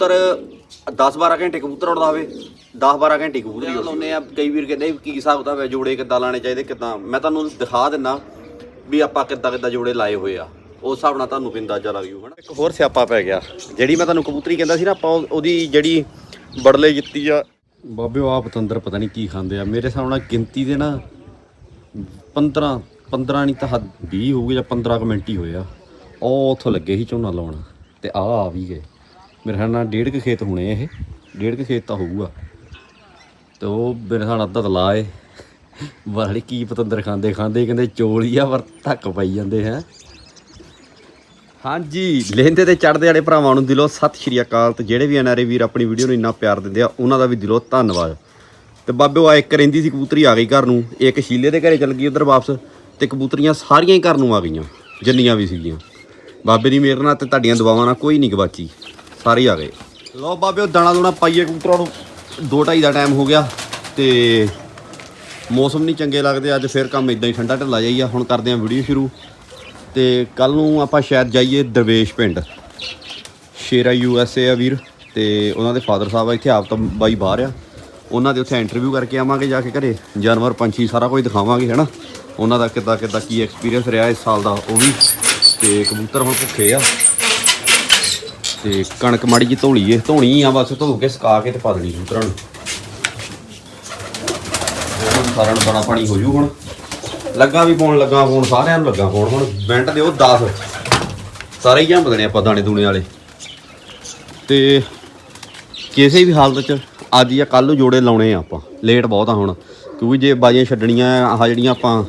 ਕਬੂਤਰ 10-12 ਘੰਟੇ ਕਬੂਤਰ ਉੜਦਾ ਹੋਵੇ 10-12 ਘੰਟੇ ਕਬੂਤਰ ਹੀ ਲਾਉਨੇ ਆ ਕਈ ਵੀਰ ਕਹਿੰਦੇ ਵੀ ਕੀ ਹਿਸਾਬ ਕਿਤਾਬ ਹੈ ਜੋੜੇ ਕਿੱਦਾਂ ਲਾਣੇ ਚਾਹੀਦੇ ਕਿੱਦਾਂ? ਮੈਂ ਤੁਹਾਨੂੰ ਦਿਖਾ ਦਿੰਨਾ ਵੀ ਆਪਾਂ ਕਿੱਦਾਂ ਕਿੱਦਾਂ ਜੋੜੇ ਲਾਏ ਹੋਏ ਆ। ਉਸ ਹਿਸਾਬ ਨਾਲ ਤੁਹਾਨੂੰ ਵੀ ਅੰਦਾਜ਼ਾ ਲੱਗ ਜੂ ਹਨਾ? ਇੱਕ ਹੋਰ ਸਿਆਪਾ ਪੈ ਗਿਆ ਜਿਹੜੀ ਮੈਂ ਤੁਹਾਨੂੰ ਕਬੂਤਰੀ ਕਹਿੰਦਾ ਸੀ ਨਾ ਆਪਾਂ ਉਹ- ਉਹਦੀ ਜਿਹੜੀ ਬੜਲੇ ਜਿੱਤੀ ਆ। ਬਾਬੇ ਉਹ ਆ ਪਤੰਦਰ ਪਤਾ ਨਹੀਂ ਕੀ ਖਾਂਦੇ ਆ। ਮੇਰੇ ਹਿਸਾਬ ਨਾਲ ਗਿਣਤੀ ਦੇ ਨਾ 15 15 ਨਹੀਂ ਤਾਂ ਹੱਦ 20 ਹੋਊਗੇ ਜਾਂ 15 ਕੁ ਮਿੰਟ ਹੀ ਹੋਏ ਆ। ਉਹ ਉੱਥੋਂ ਲੱਗੇ ਸੀ ਝੋਨਾ ਲਾਉਣ ਤੇ ਆ ਆ ਵੀ ਗਏ। ਮੇਰੇ ਖਿਆਲ ਨਾਲ ਡੇਢ ਕੁ ਖੇਤ ਹੋਣੇ ਇਹ। ਡੇਢ ਕੁ ਖੇਤ ਤਾਂ ਹੋਊਗਾ। ਤੇ ਉਹ ਮੇਰੇ ਖਿਆਲ ਅੱਧਾ ਤਾਂ ਲਾਏ ਵਾਲੇ ਕੀ ਪਤੰਦਰ ਖਾਂਦੇ ਖਾਂਦੇ ਕਹਿੰਦੇ ਚੋਲ ਹੀ ਆ, ਪਰ ਧੱਕ ਪਾਈ ਜਾਂਦੇ ਹੈ। ਹਾਂਜੀ, ਲਹਿੰਦੇ ਤੇ ਚੜਦੇ ਵਾਲੇ ਭਰਾਵਾਂ ਨੂੰ ਦਿਲੋਂ ਸਤਿ ਸ਼੍ਰੀ ਅਕਾਲ। ਤੇ ਜਿਹੜੇ ਵੀ ਐਨਆਰਏ ਵੀਰ ਆਪਣੀ ਵੀਡੀਓ ਨੂੰ ਇੰਨਾ ਪਿਆਰ ਦਿੰਦੇ ਆ, ਉਹਨਾਂ ਦਾ ਵੀ ਦਿਲੋਂ ਧੰਨਵਾਦ। ਤੇ ਬਾਬੇ, ਉਹ ਆ ਇੱਕ ਰਹਿੰਦੀ ਸੀ, ਕਬੂਤਰੀ ਆ ਗਈ ਘਰ ਨੂੰ। ਇੱਕ ਸ਼ੀਲੇ ਦੇ ਘਰੇ ਚਲ ਗਈ ਉਧਰ ਵਾਪਸ, ਤੇ ਕਬੂਤਰੀਆਂ ਸਾਰੀਆਂ ਹੀ ਘਰ ਨੂੰ ਆ ਗਈਆਂ। ਜਿੰਨੀਆਂ ਵੀ ਸੀਗੀਆਂ। ਬਾਬੇ ਦੀ ਮਿਹਰ ਨਾਲ ਤੇ ਤੁਹਾਡੀਆਂ ਦੁਆਵਾਂ ਨਾਲ ਕੋਈ ਨਹੀਂ ਗਵਾਚੀ ਸਾਰੇ ਹੀ ਆ ਗਏ। ਲਓ ਬਾਬੇ ਉਹ ਦਾਣਾ ਦੂਣਾ ਪਾਈਏ ਕਬੂਤਰਾਂ ਨੂੰ। 2:30 ਦਾ ਟਾਈਮ ਹੋ ਗਿਆ ਤੇ ਮੌਸਮ ਨਹੀਂ ਚੰਗੇ ਲੱਗਦੇ, ਅੱਜ ਫਿਰ ਕੰਮ ਇਦਾਂ ਹੀ ਠੰਡਾ ਢਿੱਲਾ ਜਾਈਆ ਹੁਣ ਕਰਦੇ ਆਂ ਵੀਡੀਓ ਸ਼ੁਰੂ। ਤੇ ਕੱਲ ਨੂੰ ਆਪਾਂ ਸ਼ਾਇਦ ਜਾਈਏ ਦਰਵੇਸ਼ ਪਿੰਡ। ਸ਼ੇਰਾ ਯੂ ਐਸ ਏ ਆ ਵੀਰ, ਤੇ ਉਹਨਾਂ ਦੇ ਫਾਦਰ ਸਾਹਿਬ ਆ ਇੱਥੇ, ਆਪ ਤਾਂ ਬਾਈ ਬਾਹਰ ਆ। ਉਹਨਾਂ ਦੇ ਉੱਥੇ ਇੰਟਰਵਿਊ ਕਰਕੇ ਆਵਾਂਗੇ ਜਾ ਕੇ ਘਰੇ। ਜਾਨਵਰ, ਪੰਛੀ ਸਾਰਾ ਕੁਝ ਦਿਖਾਵਾਂਗੇ, ਹੈਨਾ? ਉਹਨਾਂ ਦਾ ਕਿੱਦਾਂ ਕਿੱਦਾਂ ਕੀ ਐਕਸਪੀਰੀਅੰਸ ਰਿਹਾ ਇਸ ਸਾਲ ਦਾ ਉਹ ਵੀ। ਤੇ ਕਬੂਤਰ ਹੁਣ ਭੁੱਖੇ ਆ। ਤੇ ਕਣਕ ਮਾੜੀ ਜੀ ਧੋਲੀਏ ਧੋਣੀ ਆ, ਬਸ ਧੋ ਕੇ ਸੁਕਾ ਕੇ ਤੇ ਪਾ ਦੇਣੀ ਕਬੂਤਰਾਂ ਨੂੰ। ਹੁਣ ਸਾਰਿਆਂ ਨੂੰ ਬੜਾ ਪਾਣੀ ਹੋ ਜੂ ਹੁਣ। ਲੱਗਾ ਵੀ ਪਾਉਣ, ਲੱਗਾ ਫੋਨ ਸਾਰਿਆਂ ਨੂੰ ਲੱਗਾ ਫੋਨ ਹੁਣ ਮਿੰਟ ਦਿਓ 10 ਸਾਰੇ ਹੀ ਜੰਮ ਦੇਣੇ ਆਪਾਂ ਦਾਣੇ ਦੂਣੇ ਵਾਲੇ। ਤੇ ਕਿਸੇ ਵੀ ਹਾਲਤ 'ਚ ਅੱਜ ਜਾਂ ਕੱਲ ਜੋੜੇ ਲਾਉਣੇ ਆ ਆਪਾਂ। ਲੇਟ ਬਹੁਤ ਆ ਹੁਣ। ਕਿਉਂਕਿ ਜੇ ਬਾਜੀਆਂ ਛੱਡਣੀਆਂ, ਆਹ ਜਿਹੜੀਆਂ ਆਪਾਂ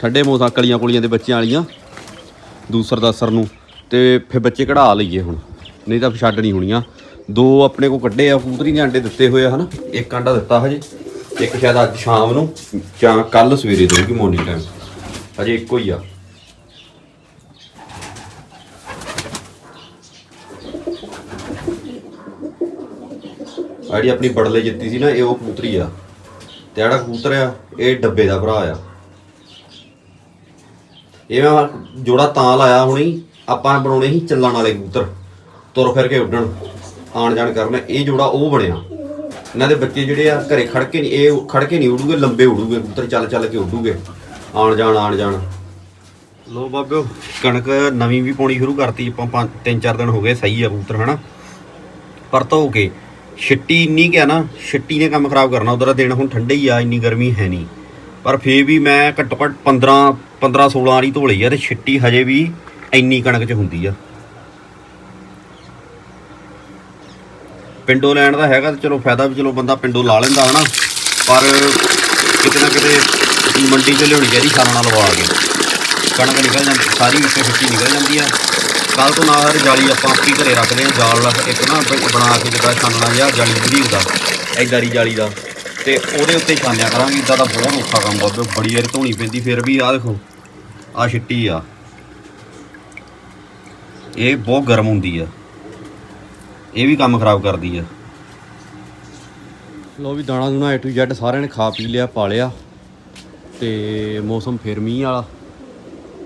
ਠੰਡੇ ਮੌਸਮ, ਕਲੀਆਂ ਕੁਲੀਆਂ ਦੇ ਬੱਚਿਆਂ ਵਾਲੀਆਂ ਦੂਸਰ ਦਸਰ ਨੂੰ, ਤੇ ਫਿਰ ਬੱਚੇ ਕਢਾ ਲਈਏ ਹੁਣ। ਨਹੀਂ ਤਾਂ ਫਿਰ ਛੱਡ ਨਹੀਂ ਹੋਣੀਆਂ। ਦੋ ਆਪਣੇ ਕੋ ਕੱਢੇ ਆ, ਕਬੂਤਰੀ ਦੇ ਅੰਡੇ ਦਿੱਤੇ ਹੋਏ ਆ, ਹਨਾ? ਇੱਕ ਅੰਡਾ ਦਿੱਤਾ ਹਜੇ, ਇੱਕ ਸ਼ਾਇਦ ਅੱਜ ਸ਼ਾਮ ਨੂੰ, ਜਾਂ ਕੱਲ ਸਵੇਰੇ ਦੇਊਗੀ ਮਾਰਨਿੰਗ ਟਾਈਮ ਹਜੇ ਇੱਕੋ ਹੀ ਆ। ਆਹ ਆਪਣੀ ਬੜਲੇ ਜਿੱਤੀ ਸੀ ਨਾ, ਇਹ ਉਹ ਕਬੂਤਰੀ ਆ। ਤੇ ਜਿਹੜਾ ਕਬੂਤਰ ਆ, ਇਹ ਡੱਬੇ ਦਾ ਭਰਾ ਆ। ਇਹ ਮੈਂ ਜੋੜਾ ਤਾਂ ਲਾਇਆ ਹੁਣੀ, ਆਪਾਂ ਬਣਾਉਣੇ ਸੀ ਚੱਲਣ ਵਾਲੇ ਕਬੂਤਰ। ਤੁਰ ਫਿਰ ਕੇ ਉੱਡਣ ਆਣ ਜਾਣ ਕਰਨ ਇਹ ਜੋੜਾ ਉਹ ਬਣਿਆ। ਇਹਨਾਂ ਦੇ ਬੱਚੇ ਜਿਹੜੇ ਆ ਘਰੇ ਖੜ ਕੇ ਨਹੀਂ ਇਹ ਖੜ ਕੇ ਨਹੀਂ ਉਡੂਗੇ ਲੰਬੇ ਉਡੂਗੇ ਕਬੂਤਰ ਚੱਲ ਚੱਲ ਕੇ ਉਡੂਗੇ। ਆਣ ਜਾਣ ਆਣ ਜਾਣ। ਲੋ ਬਾਬਿਓ। ਕਣਕ ਨਵੀਂ ਵੀ ਪਾਉਣੀ ਸ਼ੁਰੂ ਕਰਤੀ ਆਪਾਂ ਪੰਜ ਤਿੰਨ ਚਾਰ ਦਿਨ ਹੋ ਗਏ ਸਹੀ ਆ ਕਬੂਤਰ ਹਨਾ? ਪਰ ਧੋ ਕੇ ਛਿੱਟੀ ਇੰਨੀ ਕਿ ਆ ਨਾ ਛਿੱਟੀ ਨੇ ਕੰਮ ਖਰਾਬ ਕਰਨਾ ਉਧਰ ਦਿਨ ਹੁਣ ਠੰਡੇ ਹੀ ਆ ਇੰਨੀ ਗਰਮੀ ਹੈ ਨਹੀਂ। ਪਰ ਫੇਰ ਵੀ ਮੈਂ ਘੱਟੋ ਘੱਟ 15 15 16 ਵਾਲੀ ਧੋ ਲਈ ਆ ਤੇ ਛਿੱਟੀ ਹਜੇ ਵੀ ਇੰਨੀ ਕਣਕ 'ਚ ਹੁੰਦੀ ਆ। ਪਿੰਡੋਂ ਲੈਣ ਦਾ ਹੈਗਾ ਤੇ ਚਲੋ ਫਾਇਦਾ ਵੀ ਚਲੋ ਬੰਦਾ ਪਿੰਡੋਂ ਲਾ ਲੈਂਦਾ ਹਨਾ। ਪਰ ਕਿਤੇ ਨਾ ਕਿਤੇ ਮੰਡੀ 'ਚ ਲਿਆਉਣੀ ਚਾਹੀਦੀ, ਖਾਣਾ ਨਾਲ ਲਵਾ ਕੇ। ਕਣਕ ਨਿਕਲ ਜਾਂਦੀ, ਸਾਰੀ ਵਿੱਚੋਂ ਛਿੱਟੀ ਨਿਕਲ ਜਾਂਦੀ ਆ। ਕੱਲ ਤੋਂ ਨਾ ਹਰ ਜਾਲੀ ਆਪਾਂ ਆਪੀ ਘਰੇ ਰੱਖਦੇ ਆ, ਜਾਲ ਰੱਖ ਇੱਕ ਨਾ ਬਣਾ ਕੇ ਜਿੱਦਾਂ ਛਾਨਣਾ ਜਿਹਾ, ਜਾਲੀ ਵਧੀਆ ਹੁੰਦਾ ਐਦਾਂ ਦੀ ਜਾਲੀ ਦਾ। ਤੇ ਉਹਦੇ ਉੱਤੇ ਛਾਨਿਆ ਕਰਾਂਗੇ, ਇਦਾਂ ਦਾ ਬਹੁਤ ਔਖਾ ਕੰਮ ਬਾਬੇ ਬੜੀ ਵਾਰ ਧੋਣੀ ਪੈਂਦੀ, ਫਿਰ ਵੀ ਆਹ ਦੇਖੋ, ਆਹ ਛਿੱਟੀ ਆ। ਇਹ ਬਹੁਤ ਗਰਮ ਹੁੰਦੀ ਆ। ਇਹ ਵੀ ਕੰਮ ਖਰਾਬ ਕਰਦੀ ਆ। ਲੋ ਵੀ ਦਾਣਾ ਦੂਣਾ A to Z ਸਾਰਿਆਂ ਨੇ ਖਾ ਪੀ ਲਿਆ ਪਾ ਲਿਆ ਤੇ ਮੌਸਮ ਫਿਰ ਮੀਂਹ ਵਾਲਾ।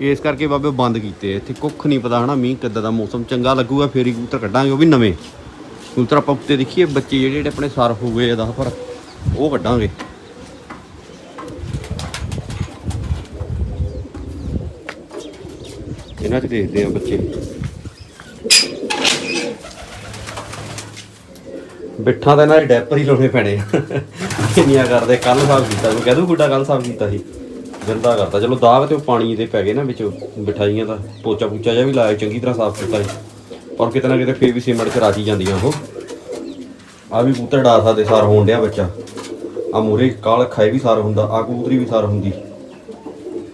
ਇਸ ਕਰਕੇ ਬਾਬੇ ਬੰਦ ਕੀਤੇ ਇੱਥੇ ਕੁੱਖ ਨਹੀਂ ਪਤਾ ਹਨਾ ਮੀਂਹ ਕਿੱਦਾਂ ਦਾ ਮੌਸਮ ਚੰਗਾ ਲੱਗੂਗਾ, ਫੇਰ ਹੀ ਕਬੂਤਰ ਕੱਢਾਂਗੇ ਉਹ ਵੀ ਨਵੇਂ। ਕਬੂਤਰ ਆਪਾਂ ਉੱਤੇ ਦੇਖੀਏ, ਬੱਚੇ ਜਿਹੜੇ ਜਿਹੜੇ ਆਪਣੇ ਸਰ ਹੋ ਗਏ ਆ ਦਸ ਪਰ ਉਹ ਕੱਢਾਂਗੇ। ਇਹਨਾਂ 'ਚ ਦੇਖਦੇ ਆ ਬੱਚੇ। ਬਿੱਠਾ ਤਾਂ ਇਹਨਾਂ ਦੇ ਡੈਪਰ ਹੀ ਲਾਉਣੇ ਪੈਣੇ ਆ। ਕਿੰਨੀਆਂ ਕਰਦੇ ਕੱਲ ਸਾਫ਼ ਕੀਤਾ ਮੈਂ ਕਹਦੂ ਗੁੱਡਾ ਕੱਲ ਸਾਫ਼ ਕੀਤਾ ਸੀ। ਗੰਦਾ ਕਰਤਾ। ਚਲੋ ਦਾਗ ਤੇ ਉਹ ਪਾਣੀ ਦੇ ਪੈ ਗਏ ਨਾ ਵਿੱਚ ਬਿਠਾਈਆਂ ਦਾ। ਪੋਚਾ ਪੂਚਾ ਜਿਹਾ ਵੀ ਲਾਇਆ, ਚੰਗੀ ਤਰ੍ਹਾਂ ਸਾਫ਼ ਕੀਤਾ ਪਰ ਕਿਤੇ ਨਾ ਕਿਤੇ ਫੇਰ ਵੀ ਸੀਮੈਂਟ ਚ ਰਾਜੀ ਜਾਂਦੀਆਂ ਉਹ। ਆ ਵੀ ਕਬੂਤਰ ਡਾ ਸਕਦੇ, ਸਾਰ ਹੋਣ ਡਿਆ ਬੱਚਾ। ਆ ਮੂਰੇ ਕਾਲ ਖਾਏ ਵੀ ਸਾਰ ਹੁੰਦਾ, ਆ ਕਬੂਤਰੀ ਵੀ ਸਾਰ ਹੁੰਦੀ।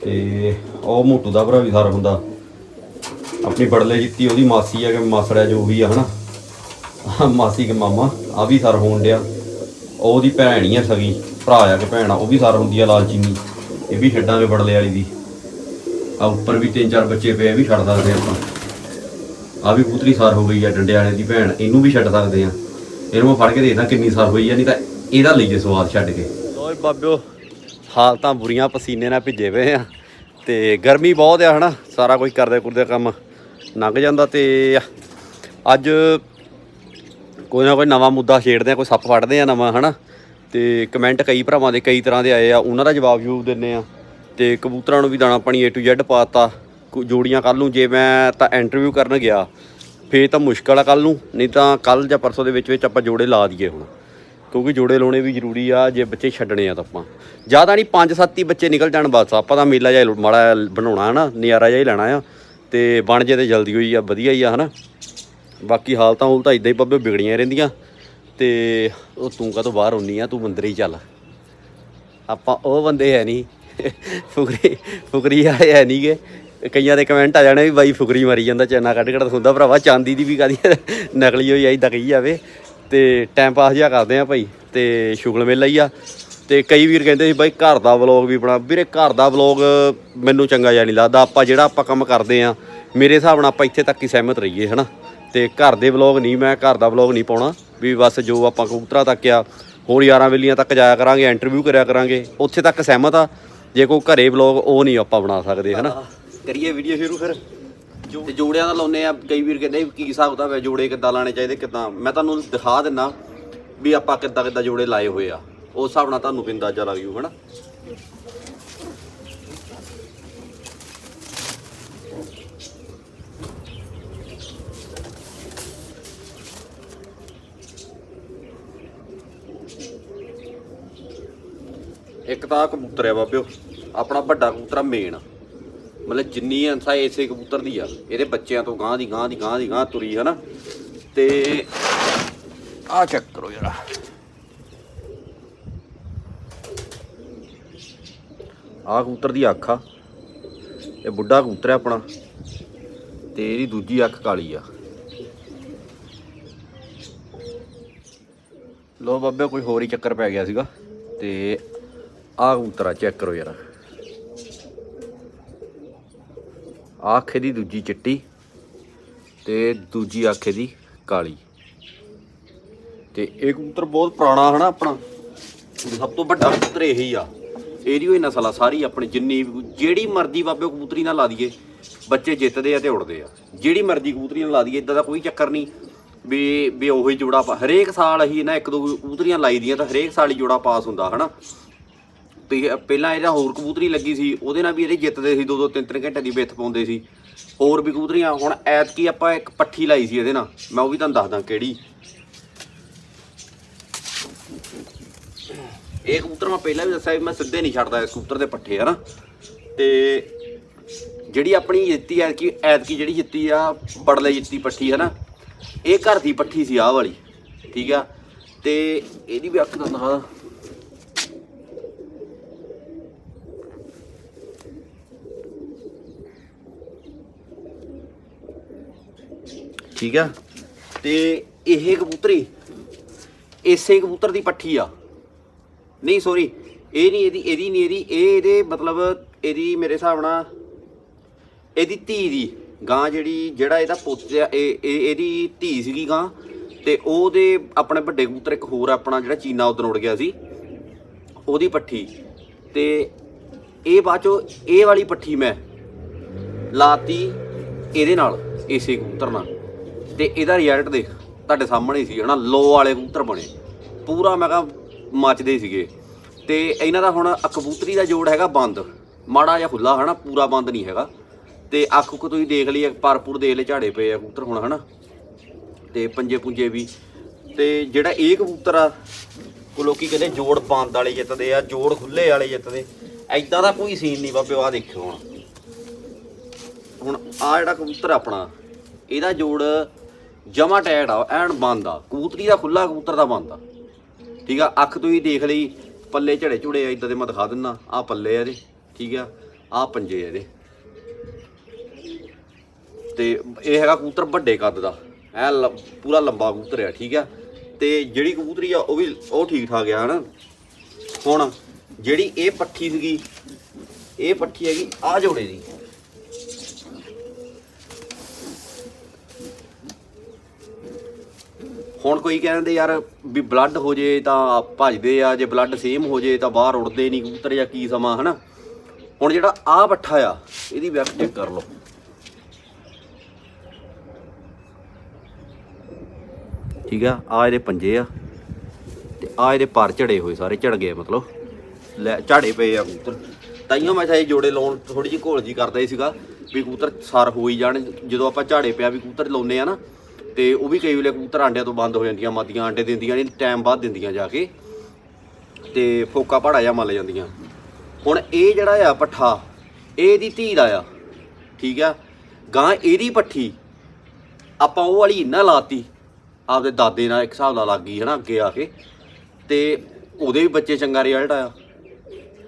ਤੇ ਉਹ ਮੋਟੂ ਦਾ ਭਰਾ ਵੀ ਸਾਰ ਹੁੰਦਾ। ਆਪਣੀ ਬੜਲੇ ਜਿੱਤੀ, ਉਹਦੀ ਮਾਸੀ ਆ ਕਿ ਮਾਸੜਾ ਜੋ ਵੀ ਆ, ਹਨਾ? ਮਾਸੀ ਕੇ ਮਾਮਾ ਆ ਵੀ ਸਰ ਹੋਣ ਡਿਆ। ਉਹਦੀ ਭੈਣ ਹੀ ਆ ਸਗੀ ਭਰਾ ਆ ਕੇ ਭੈਣ ਆ ਉਹ ਵੀ ਸਰ ਹੁੰਦੀ ਆ ਲਾਲਚੀਨੀ ਇਹ ਵੀ ਛੱਡਾਂਗੇ ਬੜਲੇ ਵਾਲੀ ਦੀ। ਆ ਉੱਪਰ ਵੀ ਤਿੰਨ ਚਾਰ ਬੱਚੇ ਪਏ ਆ, ਇਹ ਵੀ ਛੱਡ ਸਕਦੇ ਆਪਾਂ। ਆ ਵੀ ਕੂਤਰੀ ਸਰ ਹੋ ਗਈ ਆ ਡੰਡੇ ਵਾਲੇ ਦੀ ਭੈਣ ਇਹਨੂੰ ਵੀ ਛੱਡ ਸਕਦੇ ਆ। ਇਹਨੂੰ ਮੈਂ ਫੜ ਕੇ ਦੇਖਦਾ ਕਿੰਨੀ ਸਰ ਹੋਈ ਆ ਨਹੀਂ ਤਾਂ ਇਹਦਾ ਲਈਏ ਸਵਾਦ ਛੱਡ ਕੇ। ਓਏ ਬਾਬਿਓ ਹਾਲਤਾਂ ਬੁਰੀਆਂ ਪਸੀਨੇ ਨਾਲ ਭਿੱਜੇ ਪਏ ਆ। ਤੇ ਗਰਮੀ ਬਹੁਤ ਆ ਹਨਾ? ਸਾਰਾ ਕੁਝ ਕਰਦੇ ਕੁਰਦੇ ਕੰਮ ਲੰਘ ਜਾਂਦਾ ਤੇ ਅੱਜ ਕੋਈ ਨਾ ਕੋਈ ਨਵਾਂ ਮੁੱਦਾ ਛੇੜਦੇ ਆ, ਕੋਈ ਸੱਪ ਫੜਦੇ ਆ ਨਵਾਂ, ਹਨਾ? ਤੇ ਕਮੈਂਟ ਕਈ ਭਰਾਵਾਂ ਦੇ ਕਈ ਤਰ੍ਹਾਂ ਦੇ ਆਏ ਆ, ਉਹਨਾਂ ਦਾ ਜਵਾਬ ਜੂਬ ਦਿੰਨੇ ਆ। ਤੇ ਕਬੂਤਰਾਂ ਨੂੰ ਵੀ ਦਾਣਾ ਪਾਣੀ A to Z ਪਾਤਾ, ਕੋ- ਜੋੜੀਆਂ ਕੱਲ ਨੂੰ, ਜੇ ਮੈਂ ਤਾਂ ਇੰਟਰਵਿਊ ਕਰਨ ਗਿਆ, ਫੇਰ ਤਾਂ ਮੁਸ਼ਕਲ ਆ ਕੱਲ ਨੂੰ, ਨਹੀਂ ਤਾਂ ਕੱਲ ਜਾਂ ਪਰਸੋਂ ਦੇ ਵਿੱਚ ਵਿੱਚ ਆਪਾਂ ਜੋੜੇ ਲਾ ਦਈਏ ਹੁਣ। ਕਿਉਂਕਿ ਜੋੜੇ ਲਾਉਣੇ ਵੀ ਜ਼ਰੂਰੀ ਆ, ਜੇ ਬੱਚੇ ਛੱਡਣੇ ਆ ਤਾਂ ਆਪਾਂ। ਜ਼ਿਆਦਾ ਨਹੀਂ 5-7 ਹੀ ਬੱਚੇ ਨਿਕਲ ਜਾਣ ਬਸ, ਆਪਾਂ ਤਾਂ ਮੇਲਾ ਜਿਹਾ ਮਾੜਾ ਬਣਾਉਣਾ ਹੈ ਨਾ ਨਜ਼ਾਰਾ ਜਿਹਾ ਹੀ ਲੈਣਾ ਆ। ਤੇ ਬਣ ਜੇ ਤੇ ਜਲਦੀ ਹੋਈ ਆ, ਵਧੀਆ ਹੀ ਆ, ਹਨਾ? ਬਾਕੀ ਹਾਲਤਾਂ ਹੂਲਤਾਂ ਇਦਾਂ ਹੀ ਪੱਬੇ ਵਿਗੜੀਆਂ ਰਹਿੰਦੀਆਂ। ਤੇ ਉਹ ਤੂੰ ਕਦੋਂ ਬਾਹਰ ਹੁੰਨੀ ਆ? ਤੂੰ ਮੰਦਰ ਹੀ ਚੱਲ। ਆਪਾਂ ਉਹ ਬੰਦੇ ਹੈ ਨਹੀਂ। ਫੁਕਰੀ ਫੁਕਰੀ ਵਾਲੇ ਹੈ ਨਹੀਂਗੇ। ਕਈਆਂ ਦੇ ਕਮੈਂਟ ਆ ਜਾਣੇ ਵੀ ਬਾਈ ਫੁਕਰੀ ਮਾਰੀ ਜਾਂਦਾ, ਚੈਨਾ ਕੱਢ ਕੱਢ ਹੁੰਦਾ ਭਰਾਵਾ, ਚਾਂਦੀ ਦੀ ਵੀ ਕਾਦੀ ਨਕਲੀ ਹੋਈ ਐਦਾਂ ਕਹੀ ਜਾਵੇ। ਤੇ ਟਾਈਮ ਪਾਸ ਜਿਹਾ ਕਰਦੇ ਆ ਭਾਈ। ਤੇ ਸ਼ੁਗਲ ਮੇਲਾ ਹੀ ਆ। ਤੇ ਕਈ ਵੀਰ ਕਹਿੰਦੇ ਸੀ, ਬਾਈ ਘਰ ਦਾ ਵਲੌਗ ਵੀ ਬਣਾ। ਵੀਰੇ ਘਰ ਦਾ ਵਲੌਗ ਮੈਨੂੰ ਚੰਗਾ ਜਿਹਾ ਨਹੀਂ ਲੱਗਦਾ। ਆਪਾਂ ਜਿਹੜਾ ਆਪਾਂ ਕੰਮ ਕਰਦੇ ਆ, ਮੇਰੇ ਹਿਸਾਬ ਨਾਲ ਆਪਾਂ ਇੱਥੇ ਤੱਕ ਹੀ ਸਹਿਮਤ ਰਹੀਏ, ਹਨਾ? ਤੇ ਘਰ ਦੇ ਵਲੌਗ ਨਹੀਂ, ਮੈਂ ਘਰ ਦਾ ਵਲੌਗ ਨਹੀਂ ਪਾਉਣਾ। ਵੀ ਬਸ ਜੋ ਆਪਾਂ ਕਬੂਤਰਾਂ ਤੱਕ ਆ, ਹੋਰ ਯਾਰਾਂ ਵੇਲੀਆਂ ਤੱਕ ਜਾਇਆ ਕਰਾਂਗੇ ਇੰਟਰਵਿਊ ਕਰਿਆ ਕਰਾਂਗੇ, ਉੱਥੇ ਤੱਕ ਸਹਿਮਤ ਆ। ਜੇ ਕੋਈ ਘਰੇ ਵਲੌਗ ਉਹ ਨਹੀਂ ਆਪਾਂ ਬਣਾ ਸਕਦੇ, ਹਨਾ? ਕਰੀਏ ਵੀਡੀਓ ਸ਼ੁਰੂ ਫਿਰ। ਤੇ ਜੋੜਿਆਂ ਦਾ ਲਾਉਨੇ ਆ, ਕਈ ਵੀਰ ਕਹਿੰਦੇ ਵੀ ਕੀ ਹਿਸਾਬ ਕਿਤਾਬ ਹੈ, ਜੋੜੇ ਕਿੱਦਾਂ ਲਾਣੇ ਚਾਹੀਦੇ, ਕਿੱਦਾਂ? ਮੈਂ ਤੁਹਾਨੂੰ ਦਿਖਾ ਦਿੰਨਾ ਵੀ ਆਪਾਂ ਕਿੱਦਾਂ ਕਿੱਦਾਂ ਜੋੜੇ ਲਾਏ ਹੋਏ ਆ। ਉਸ ਹਿਸਾਬ ਨਾਲ ਤੁਹਾਨੂੰ ਵੀ ਅੰਦਾਜ਼ਾ ਲੱਗ ਜੂ, ਹਨਾ? ਇੱਕ ਤਾਂ ਆਹ ਕਬੂਤਰ ਆ ਬਾਬਿਓ, ਆਪਣਾ ਵੱਡਾ ਕਬੂਤਰ ਆ ਮੇਨ। ਮਤਲਬ ਜਿੰਨੀ ਅੰਸਾ ਇਸੇ ਕਬੂਤਰ ਦੀ ਆ। ਇਹਦੇ ਬੱਚਿਆਂ ਤੋਂ ਗਾਂ ਦੀ ਗਾਂ ਦੀ ਗਾਂ ਦੀ ਗਾਂ ਤੁਰੀ, ਹਨਾ? ਤੇ ਆ ਚੈੱਕ ਕਰੋ ਜਰਾ। ਆ ਕਬੂਤਰ ਦੀ ਅੱਖ ਆ। ਇਹ ਬੁੱਢਾ ਕਬੂਤਰ ਹੈ ਆਪਣਾ। ਤੇ ਇਹਦੀ ਦੂਜੀ ਅੱਖ ਕਾਲੀ ਆ। ਲੋ ਬਾਬੇ ਕੋਈ ਹੋਰ ਹੀ ਚੱਕਰ ਪੈ ਗਿਆ ਸੀਗਾ। ਤੇ ਆਹ ਕਬੂਤਰ ਆ ਚੈੱਕ ਕਰੋ ਯਾਰ। ਆਖੇ ਦੀ ਦੂਜੀ ਚਿੱਟੀ ਤੇ ਦੂਜੀ ਅੱਖ ਦੀ ਕਾਲੀ। ਤੇ ਇਹ ਕਬੂਤਰ ਬਹੁਤ ਪੁਰਾਣਾ ਹਨਾ ਆਪਣਾ। ਸਭ ਤੋਂ ਵੱਡਾ ਕਬੂਤਰ ਇਹੀ ਆ। ਇਹਦੀ ਹੋਈ ਨਸਲ ਆ ਸਾਰੀ ਆਪਣੀ ਜਿੰਨੀ ਜਿਹੜੀ ਮਰਜ਼ੀ ਬਾਬੇ ਕਬੂਤਰੀ ਨਾਲ ਲਾ ਦਈਏ। ਬੱਚੇ ਜਿੱਤਦੇ ਆ ਤੇ ਉੜਦੇ ਆ। ਜਿਹੜੀ ਮਰਜ਼ੀ ਕਬੂਤਰੀ ਨਾਲ ਲਾ ਦਈਏ ਇਦਾਂ ਦਾ ਕੋਈ ਚੱਕਰ ਨਹੀਂ ਵੀ ਵੀ ਉਹੀ ਜੋੜਾ ਪਾ ਹਰੇਕ ਸਾਲ ਅਸੀਂ ਨਾ ਇੱਕ ਦੋ ਕਬੂਤਰੀਆਂ ਲਾਈ ਦੀਆਂ ਤਾਂ ਹਰੇਕ ਸਾਲ ਹੀ ਜੋੜਾ ਪਾਸ ਹੁੰਦਾ ਹਨਾ। ਤੇ ਪਹਿਲਾਂ ਇਹਦਾ ਹੋਰ ਕਬੂਤਰੀ ਲੱਗੀ ਸੀ, ਉਹਦੇ ਨਾਲ ਵੀ ਇਹਦੇ ਜਿੱਤਦੇ ਸੀ ਦੋ ਦੋ ਤਿੰਨ ਤਿੰਨ ਘੰਟੇ ਦੀ ਵਿੱਥ ਪਾਉਂਦੇ ਸੀ। ਹੋਰ ਵੀ ਕਬੂਤਰੀਆਂ, ਹੁਣ ਐਤਕੀ ਆਪਾਂ ਇੱਕ ਪੱਠੀ ਲਾਈ ਸੀ ਇਹਦੇ ਨਾਲ, ਮੈਂ ਉਹ ਵੀ ਤੁਹਾਨੂੰ ਦੱਸਦਾ ਕਿਹੜੀ। ਇਹ ਕਬੂਤਰ ਮੈਂ ਪਹਿਲਾਂ ਵੀ ਦੱਸਿਆ ਵੀ ਮੈਂ ਸਿੱਧੇ ਨਹੀਂ ਛੱਡਦਾ ਇਸ ਕਬੂਤਰ ਦੇ ਪੱਠੇ, ਹਨਾ? ਤੇ ਜਿਹੜੀ ਆਪਣੀ ਜਿੱਤੀ ਐਤਕੀ ਐਤਕੀ ਜਿਹੜੀ ਜਿੱਤੀ ਆ ਪੜਲੇ ਜਿੱਤੀ ਪੱਠੀ, ਹਨਾ? ਇਹ ਘਰ ਦੀ ਪੱਠੀ ਸੀ ਆਹ ਵਾਲੀ, ਠੀਕ ਆ? ਤੇ ਇਹਦੀ ਵੀ ਅੱਖ ਦਾ ਦਿਖਾ ਠੀਕ ਆ? ਤੇ ਇਹ ਕਬੂਤਰੀ, ਇਸੇ ਕਬੂਤਰ ਦੀ ਪੱਠੀ ਆ। ਨਹੀਂ ਸੌਰੀ ਇਹ ਨਹੀਂ ਇਹਦੀ ਇਹਦੀ ਨਹੀਂ ਇਹਦੀ, ਇਹ ਇਹਦੇ ਮਤਲਬ ਇਹਦੀ ਮੇਰੇ ਹਿਸਾਬ ਨਾਲ ਇਹਦੀ ਧੀ ਦੀ ਗਾਂ ਜਿਹੜੀ, ਜਿਹੜਾ ਇਹਦਾ ਪੁੱਤ ਆ, ਇਹ ਇਹ, ਇਹਦੀ ਧੀ ਸੀਗੀ ਗਾਂ, ਤੇ ਉਹਦੇ ਆਪਣੇ ਵੱਡੇ ਕਬੂਤਰ ਇੱਕ ਹੋਰ ਆਪਣਾ ਜਿਹੜਾ ਚੀਨਾ ਉਦੋਂ ਉੜ ਗਿਆ ਸੀ, ਉਹਦੀ ਪੱਠੀ। ਤੇ ਇਹ ਬਾਅਦ ਚੋਂ ਇਹ ਵਾਲੀ ਪੱਠੀ ਮੈਂ ਲਾਤੀ ਇਹਦੇ ਨਾਲ, ਇਸੇ ਕਬੂਤਰ ਨਾਲ। ਤੇ ਇਹਦਾ ਰਿਜ਼ਲਟ ਦੇਖ, ਤੁਹਾਡੇ ਸਾਹਮਣੇ ਹੀ ਸੀ, ਹਨਾ, ਲੋ ਵਾਲੇ ਕਬੂਤਰ ਬਣੇ। ਪੂਰਾ ਮੈਂ ਕਿਹਾ ਮੱਚਦੇ ਸੀਗੇ। ਤੇ ਇਹਨਾਂ ਦਾ ਹੁਣ ਕਬੂਤਰੀ ਦਾ ਜੋੜ ਹੈਗਾ ਬੰਦ। ਮਾੜਾ ਜਿਹਾ ਖੁੱਲਾ ਹਨਾ, ਪੂਰਾ ਬੰਦ ਨਹੀਂ ਹੈਗਾ। ਤੇ ਅੱਖ ਕੋ ਤੁਸੀਂ ਦੇਖ ਲਈ ਪਰਪੂਰ ਦੇਖ ਲੈ ਝਾੜੇ ਪਏ ਆ ਕਬੂਤਰ ਹੁਣ, ਹਨਾ। ਤੇ ਪੰਜੇ ਪੁੰਜੇ ਵੀ। ਤੇ ਜਿਹੜਾ ਇਹ ਕਬੂਤਰ ਆ ਉਹ ਲੋਕੀ ਕਹਿੰਦੇ ਜੋੜ ਬੰਦ ਵਾਲੇ ਜਿੱਤਦੇ ਆ, ਜੋੜ ਖੁੱਲੇ ਵਾਲੇ ਜਿੱਤਦੇ। ਐਦਾਂ ਦਾ ਕੋਈ ਸੀਨ ਨਹੀਂ ਬਾਬੇ ਆ ਦੇਖਿਓ ਹੁਣ। ਹੁਣ ਆ ਜਿਹੜਾ ਕਬੂਤਰ ਆਪਣਾ, ਇਹਦਾ ਜੋੜ ਜਮਾ ਟੈਟ ਆ, ਐਨ ਬੰਦ ਆ। ਕਬੂਤਰੀ ਦਾ ਖੁੱਲਾ ਕਬੂਤਰ ਦਾ ਬੰਦ ਆ। ਠੀਕ ਆ, ਅੱਖ ਤੋਂ ਹੀ ਦੇਖ ਲਈ, ਪੱਲੇ ਝੜੇ ਝੁੜੇ ਆ, ਇਦਾਂ ਦੇ ਮੈਂ ਦਿਖਾ ਦਿੰਨਾ। ਆ ਪੱਲੇ ਆ ਇਹਦੇ, ਠੀਕ ਆ ਆ ਪੰਜੇ ਆ ਇਹਦੇ। ਤੇ ਇਹ ਹੈਗਾ ਕਬੂਤਰ ਵੱਡੇ ਕੱਦ ਦਾ। ਐ ਪੂਰਾ ਲੰਬਾ ਕਬੂਤਰ ਆ, ਠੀਕ ਆ। ਤੇ ਜਿਹੜੀ ਕਬੂਤਰੀ ਆ, ਉਹ ਵੀ, ਉਹ ਠੀਕ ਠਾਕ ਆ, ਹਨਾ। ਹੁਣ, ਜਿਹੜੀ ਇਹ ਪੱਠੀ ਸੀਗੀ, ਇਹ ਪੱਠੀ ਹੈਗੀ ਆ ਜੋੜੇ ਦੀ। ਹੁਣ ਕੋਈ ਕਹਿੰਦੇ ਯਾਰ ਵੀ ਬਲੱਡ ਹੋ ਜੇ ਤਾਂ ਭੱਜਦੇ ਆ, ਜੇ ਬਲੱਡ ਸੇਮ ਹੋ ਜੇ ਤਾਂ ਬਾਹਰ ਉੜਦੇ ਨਹੀਂ ਕਬੂਤਰ ਜਾਂ ਕੀ ਸਮਾਂ, ਹਨਾ? ਹੁਣ ਜਿਹੜਾ ਆ ਪੱਠਾ ਆ, ਇਹਦੀ ਵੈਬ ਚੈੱਕ ਕਰ ਲਓ। ਠੀਕ ਆ? ਆ ਇਹਦੇ ਪੰਜੇ ਆ ਤੇ ਆ ਇਹਦੇ ਪਰ ਝੜੇ ਹੋਏ ਸਾਰੇ, ਝੜ ਗਏ ਮਤਲਬ। ਲੈ, ਝਾੜੇ ਪਏ ਆ ਕਬੂਤਰ। ਤਾਈਓ ਮੈਂ ਚਾਹੇ ਜੋੜੇ ਲਾਉਣ ਥੋੜੀ ਜਿਹੀ ਘੋਲ ਜੀ ਕਰਦਾ ਹੀ ਸੀਗਾ ਵੀ ਕਬੂਤਰ ਸਰ ਹੋ ਜਾਣ। ਜਦੋਂ ਆਪਾਂ ਝਾੜੇ ਪਿਆ ਵੀ ਕਬੂਤਰ ਲਾਉਨੇ ਆ ਨਾ ਤੇ ਉਹ ਵੀ ਕਈ ਵੇਲੇ ਕਬੂਤਰ ਆਂਡਿਆਂ ਤੋਂ ਬੰਦ ਹੋ ਜਾਂਦੀਆਂ, ਮਾਦੀਆਂ ਆਂਡੇ ਦਿੰਦੀਆਂ ਨਹੀਂ ਟਾਈਮ ਬਾਅਦ ਦਿੰਦੀਆਂ ਜਾ ਕੇ। ਤੇ ਫੋਕਾ ਪਹਾੜਾ ਜਾਂ ਮੱਲ ਜਾਂਦੀਆਂ। ਹੁਣ ਇਹ ਜਿਹੜਾ ਆ ਪੱਠਾ ਇਹ ਇਹਦੀ ਧੀ ਦਾ ਆ, ਠੀਕ ਆ? ਗਾਂ ਇਹਦੀ ਪੱਠੀ, ਆਪਾਂ ਉਹ ਵਾਲੀ ਇੰਨਾ ਲਾਤੀ, ਆਪਦੇ ਦਾਦੇ ਨਾਲ ਇੱਕ ਹਿਸਾਬ ਨਾਲ ਲੱਗ ਗਈ ਹਨਾ ਅੱਗੇ ਆ ਕੇ। ਤੇ ਉਹਦੇ ਵੀ ਬੱਚੇ ਚੰਗਾ ਰਿਜ਼ਲਟ ਆਇਆ